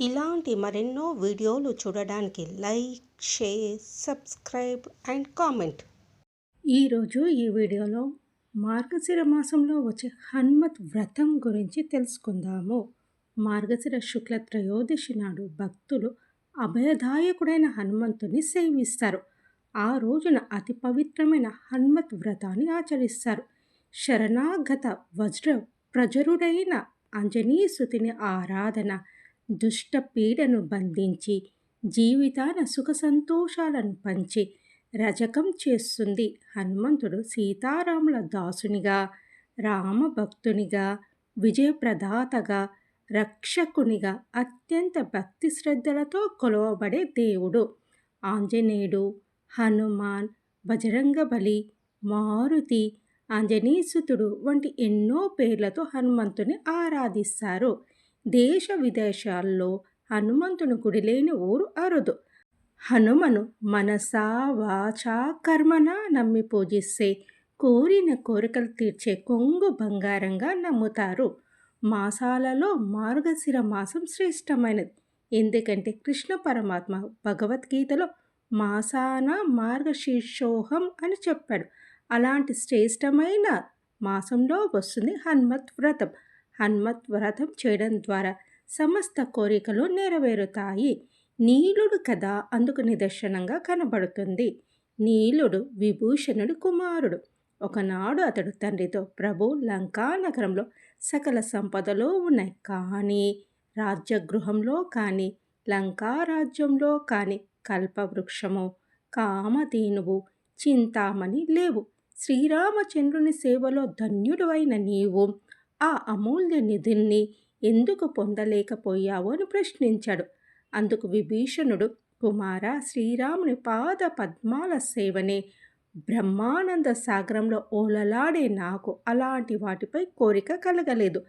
ఇలాంటి మరెన్నో వీడియోలు చూడడానికి like share subscribe and comment. ఈరోజు ఈ వీడియోలో మార్గశిర మాసంలో వచ్చే హనుమత్ వ్రతం గురించి తెలుసుకుందాము. మార్గశిర శుక్ల త్రయోదశి నాడు భక్తులు అభయదాయకుడైన హనుమంతుని సేవిస్తారు. ఆ రోజున అతి పవిత్రమైన హనుమత్ వ్రతాన్ని ఆచరిస్తారు. శరణాగత వజ్ర ప్రజరుడైన ఆంజనేయసుతిని ఆరాధన దుష్ట పీడను బంధించి జీవితాన సుఖ సంతోషాలను పంచి రజకం చేస్తుంది హనుమంతుడు సీతారాముల దాసునిగా రామభక్తునిగా విజయప్రదాతగా రక్షకునిగా అత్యంత భక్తి శ్రద్ధలతో కొలవబడే దేవుడు. ఆంజనేయుడు హనుమాన్ బజరంగబలి మారుతి ఆంజనేయసుతుడు వంటి ఎన్నో పేర్లతో హనుమంతుని ఆరాధిస్తారు. దేశ విదేశాల్లో హనుమంతుని గుడి లేని ఊరు అరుదు. హనుమను మనసా వాచా కర్మన నమ్మి పూజిస్తే కోరిన కోరికలు తీర్చే కొంగు బంగారంగా నమ్ముతారు. మాసాలలో మార్గశిర మాసం శ్రేష్టమైనది. ఎందుకంటే కృష్ణ పరమాత్మ భగవద్గీతలో మాసాన మార్గశీర్షోహం అని చెప్పాడు. అలాంటి శ్రేష్టమైన మాసంలో వస్తుంది హనుమత్ వ్రతం. హనుమత్ వ్రతం చేయడం ద్వారా సమస్త కోరికలు నెరవేరుతాయి. నీలుడు కదా అందుకు నిదర్శనంగా కనబడుతుంది. నీలుడు విభూషణుడి కుమారుడు. ఒకనాడు అతడు తండ్రితో ప్రభు లంకా నగరంలో సకల సంపదలు ఉన్నాయి. కానీ రాజ్యగృహంలో కానీ లంకా రాజ్యంలో కానీ కల్పవృక్షము కామధేనువు చింతామణి లేవు. శ్రీరామచంద్రుని సేవలో ధన్యుడవైన నీవు. ఆ అమూల్య నిధుల్ని ఎందుకు పొందలేకపోయావు అని ప్రశ్నించాడు. అందుకు విభీషణుడు కుమార శ్రీరాముని పాద పద్మాల సేవనే బ్రహ్మానంద సాగరంలో ఓలలాడే నాకు అలాంటి వాటిపై కోరిక కలగలేదు.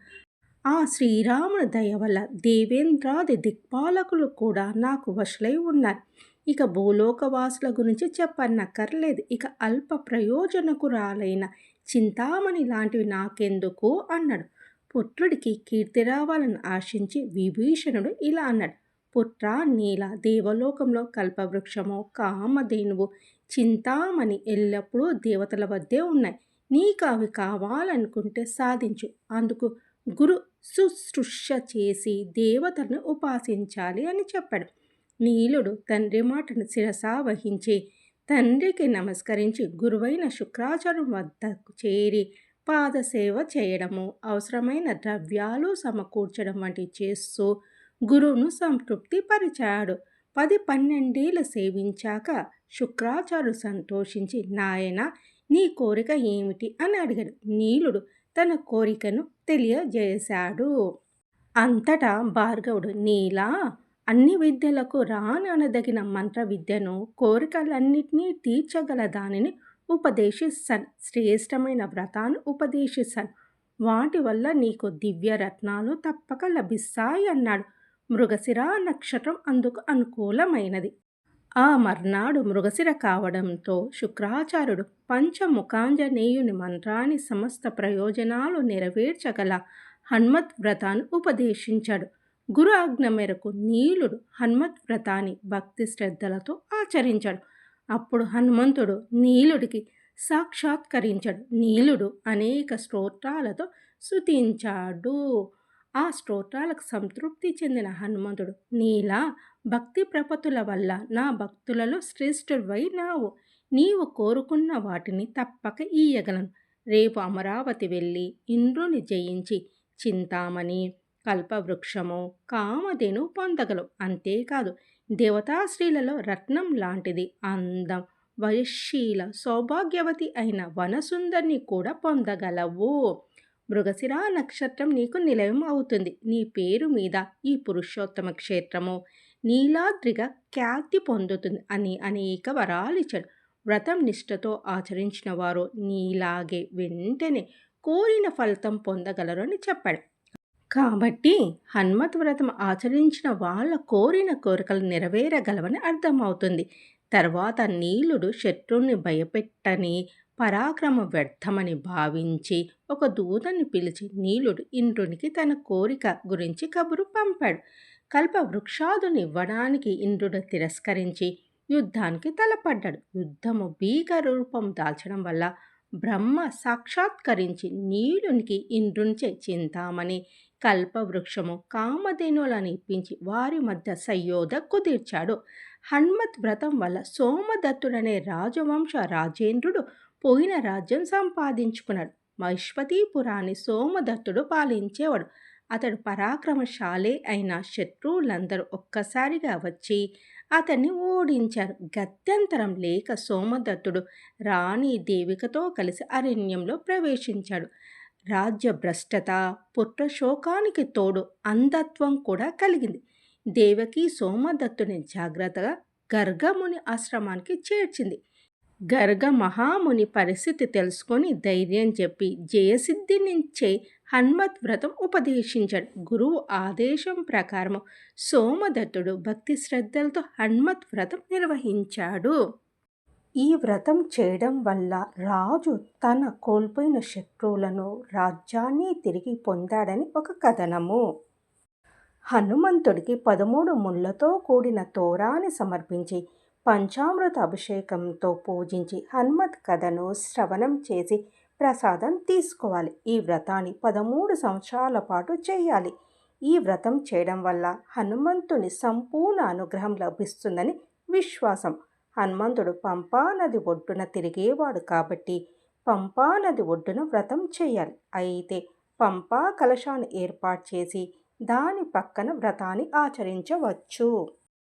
ఆ శ్రీరాముని దయ వల్ల దేవేంద్రాది దిక్పాలకులు కూడా నాకు వశులై ఉన్నారు. ఇక భూలోకవాసుల గురించి చెప్పన్నక్కర్లేదు ఇక అల్ప ప్రయోజనకురాలైన చింతామణి లాంటివి నాకెందుకు అన్నాడు. పుత్రుడికి కీర్తి రావాలని ఆశించి విభీషణుడు ఇలా అన్నాడు. పుత్ర నీల దేవలోకంలో కల్పవృక్షము కామధేనువు చింతామణి ఎల్లప్పుడూ దేవతల వద్దే ఉన్నాయి. నీకు అవి కావాలనుకుంటే సాధించు. అందుకు గురు శుశ్రూష చేసి దేవతలను ఉపాసించాలి అని చెప్పాడు. నీలుడు తండ్రి మాటను శిరసా వహించి తండ్రికి నమస్కరించి గురువైన శుక్రాచార్యం వద్దకు చేరి పాదసేవ చేయడము అవసరమైన ద్రవ్యాలు సమకూర్చడం వంటివి చేస్తూ గురువును సంతృప్తిపరిచాడు. పది పన్నెండేళ్ళు సేవించాక శుక్రాచార్యుడు సంతోషించి నాయన నీ కోరిక ఏమిటి? అని అడిగాడు. నీలుడు తన కోరికను తెలియజేశాడు. అంతటా భార్గవుడు నీలా అన్ని విద్యలకు రాననదగిన మంత్ర విద్యను కోరికలన్నిటినీ తీర్చగల దానిని ఉపదేశిస్తాను. శ్రేష్టమైన వ్రతాన్ని ఉపదేశిస్తాను. వాటి వల్ల నీకు దివ్య రత్నాలు తప్పక లభిస్తాయి అన్నాడు. మృగశిర నక్షత్రం అందుకు అనుకూలమైనది. ఆ మర్నాడు మృగశిర కావడంతో శుక్రాచార్యుడు పంచముఖాంజనేయుని మంత్రాన్ని సమస్త ప్రయోజనాలు నెరవేర్చగల హనుమత్ వ్రతాన్ని ఉపదేశించాడు. గురు ఆజ్ఞ మేరకు నీలుడు హనుమత్ వ్రతాన్ని భక్తి శ్రద్ధలతో ఆచరించాడు. అప్పుడు హనుమంతుడు నీలుడికి సాక్షాత్కరించాడు. నీలుడు అనేక స్తోత్రాలతో స్తుతించాడు. ఆ స్తోత్రాలకు సంతృప్తి చెందిన హనుమంతుడు నీలా భక్తి ప్రపతుల వల్ల నా భక్తులలో శ్రేష్ఠుడివై నావు. నీవు కోరుకున్న వాటిని తప్పక ఈయగలను. రేపు అమరావతి వెళ్ళి ఇంద్రుని జయించి చింతామణి కల్పవృక్షము కామధేను పొందగలవు అంతేకాదు. దేవతాశ్రీలలో రత్నం లాంటిది అందం వయశీల సౌభాగ్యవతి అయిన వనసుందరిని కూడా పొందగలవు. మృగశిర నక్షత్రం నీకు నిలయం అవుతుంది. నీ పేరు మీద ఈ పురుషోత్తమ క్షేత్రము నీలాద్రిగా ఖ్యాతి పొందుతుంది అని అనేక వరాలిచ్చాడు వ్రతం నిష్ఠతో ఆచరించిన వారు నీలాగే వెంటనే కోరిన ఫలితం పొందగలరు అని చెప్పాడు. కాబట్టి హనుమత్ వ్రతం ఆచరించిన వాళ్ళ కోరిన కోరికలు నెరవేరగలవని అర్థమవుతుంది. తర్వాత నీలుడు శత్రువుని భయపెట్టని పరాక్రమ వ్యర్థమని భావించి ఒక దూతని పిలిచి నీలుడు ఇంద్రునికి తన కోరిక గురించి కబురు పంపాడు. కల్ప కల్పవృక్షాదునివ్వడానికి ఇంద్రుడు తిరస్కరించి యుద్ధానికి తలపడ్డాడు. యుద్ధము భీకర రూపం దాల్చడం వల్ల బ్రహ్మ సాక్షాత్కరించి నీలునికి ఇంద్రునిచే చింతామణి కల్పవృక్షము కామధేనులను ఇప్పించి వారి మధ్య సయోధ కుదిర్చాడు. హన్మత్ వ్రతం వల్ల సోమదత్తుడనే రాజవంశ రాజేంద్రుడు పోయిన రాజ్యం సంపాదించుకున్నాడు. మహిష్పతిపురాన్ని సోమదత్తుడు పాలించేవాడు. అతడు పరాక్రమశాలే అయిన శత్రువులందరూ ఒక్కసారిగా వచ్చి అతన్ని ఓడించారు. గత్యంతరం లేక సోమదత్తుడు రాణి దేవికతో కలిసి అరణ్యంలో ప్రవేశించాడు. రాజ్య భ్రష్టత శోకానికి తోడు అంధత్వం కూడా కలిగింది. దేవకి సోమదత్తుని జాగ్రత్తగా గర్గముని ఆశ్రమానికి చేర్చింది. గర్గ మహాముని పరిస్థితి తెలుసుకొని ధైర్యం చెప్పి జయసిద్ధినిచ్చే హన్మత్ వ్రతం ఉపదేశించాడు. గురువు ఆదేశం ప్రకారం సోమదత్తుడు భక్తి శ్రద్ధలతో హన్మత్ వ్రతం నిర్వహించాడు. ఈ వ్రతం చేయడం వల్ల రాజు తన కోల్పోయిన శత్రువులను రాజ్యాన్ని తిరిగి పొందాడని ఒక కథనము. హనుమంతుడికి పదమూడు ముళ్ళతో కూడిన తోరాన్ని సమర్పించి పంచామృత అభిషేకంతో పూజించి హనుమత్ కథను శ్రవణం చేసి ప్రసాదం తీసుకోవాలి. ఈ వ్రతాన్ని పదమూడు సంవత్సరాల పాటు చేయాలి. ఈ వ్రతం చేయడం వల్ల హనుమంతుని సంపూర్ణ అనుగ్రహం లభిస్తుందని విశ్వాసం. హనుమంతుడు పంపా నది ఒడ్డున తిరిగేవాడు కాబట్టి పంపా నది ఒడ్డున వ్రతం చేయాలి. అయితే పంపా కలశాన్ని ఏర్పాటు చేసి దాని పక్కన వ్రతాన్ని ఆచరించవచ్చు.